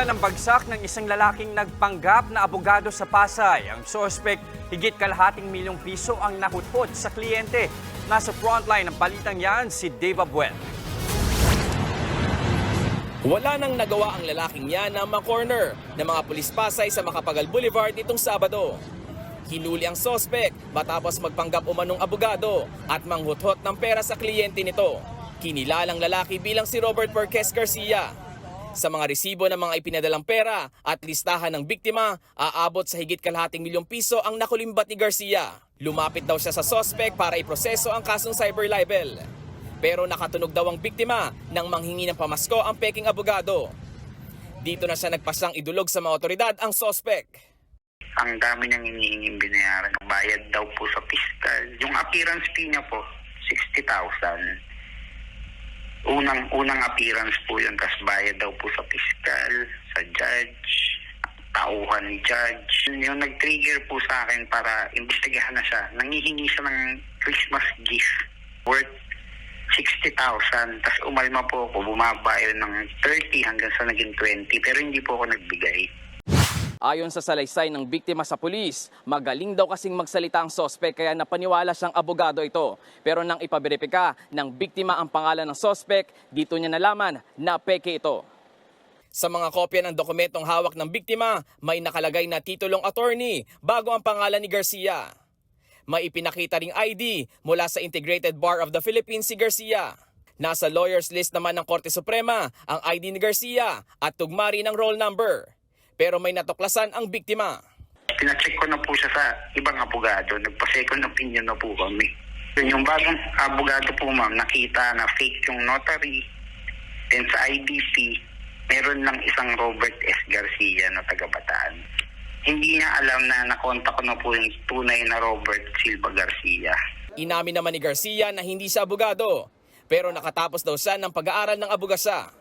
Bunga ng bagsak ng isang lalaking nagpanggap na abogado sa Pasay. Ang sospek, higit kalahating milyong piso ang nakuthot sa kliyente. Nasa frontline ng balitang yan si Dave Abuel. Wala nang nagawa ang lalaking yan na ma-corner ng mga pulis Pasay sa Makapagal Boulevard nitong Sabado. Hinuli ang sospek matapos magpanggap umanong abogado at manghuthot ng pera sa kliyente nito. Kinilalang lalaki bilang si Robert Perquez Garcia. Sa mga resibo ng mga ipinadalang pera at listahan ng biktima, aabot sa higit kalahating milyong piso ang nakulimbat ni Garcia. Lumapit daw siya sa sospek para iproseso ang kasong cyber libel. Pero nakatunog daw ang biktima nang manghingi ng pamasko ang peking abogado. Dito na siya nagpasang idulog sa mga otoridad ang sospek. ang dami niyang hinihinging binayaran. Bayad daw po sa fiscal. Yung appearance fee niya po, 60,000. Unang unang appearance po yun, tapos bayad daw po sa fiscal, sa judge, tauhan judge. Yung nag-trigger po sa akin para imbestigahan na siya, nangihingi siya ng Christmas gift worth 60,000. Tapos umalma po ako, bumaba yun ng 30 hanggang sa naging 20, pero hindi po ako nagbigay. Ayon sa salaysay ng biktima sa pulis, magaling daw kasing magsalita ang sospek kaya napaniwala siyang abogado ito. Pero nang ipaberipika ng biktima ang pangalan ng sospek, dito niya nalaman na peke ito. Sa mga kopya ng dokumentong hawak ng biktima, may nakalagay na titulong attorney bago ang pangalan ni Garcia. May ipinakita ring ID mula sa Integrated Bar of the Philippines si Garcia. Nasa lawyers list naman ng Korte Suprema ang ID ni Garcia at tugmari ng roll number. Pero may natuklasan ang biktima. Pinacheck ko na po siya sa ibang abogado. Nagpa-second opinion na po kami. Yun, Yung bagong abogado po ma'am, nakita na fake yung notary. Then sa IDP, meron lang isang Robert S. Garcia na taga-bataan. Hindi niya alam na nakontak ko na po yung tunay na Robert Silva Garcia. Inamin naman ni Garcia na hindi siya abogado, pero nakatapos daw siya ng pag-aaral ng abogasa.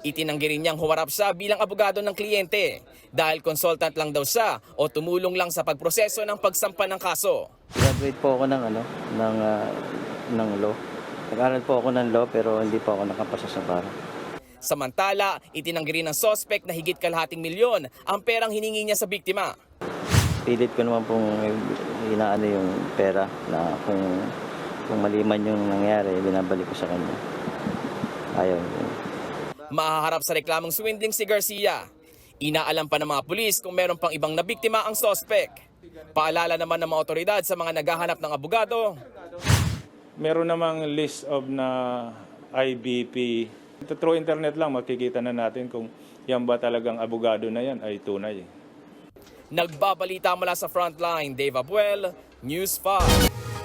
Itinanggi rin niyang humarap siya bilang abogado ng kliyente dahil consultant lang daw siya o tumulong lang sa pagproseso ng pagsampa ng kaso. Graduate po ako ng ano, ng ah, ng law. Nag-aral po ako ng law pero hindi po ako nakapasa sa bar. Samantala, itinanggi rin ng sospek na higit kalahating milyon ang perang hiningi niya sa biktima. Pilit ko naman pong inaano yung pera na kung kung mali man yung nangyari, binabalik ko sa kanya. Ayaw. Mahaharap sa reklamong swindling si Garcia. Inaalam pa ng mga pulis kung meron pang ibang nabiktima ang sospek. Paalala naman ng mga otoridad sa mga naghahanap ng abogado, Meron namang list of na IBP. Through internet lang makikita na natin kung yan ba talagang abogado na yan ay tunay. Nagbabalita mula sa frontline, Dave Abuel, News 5.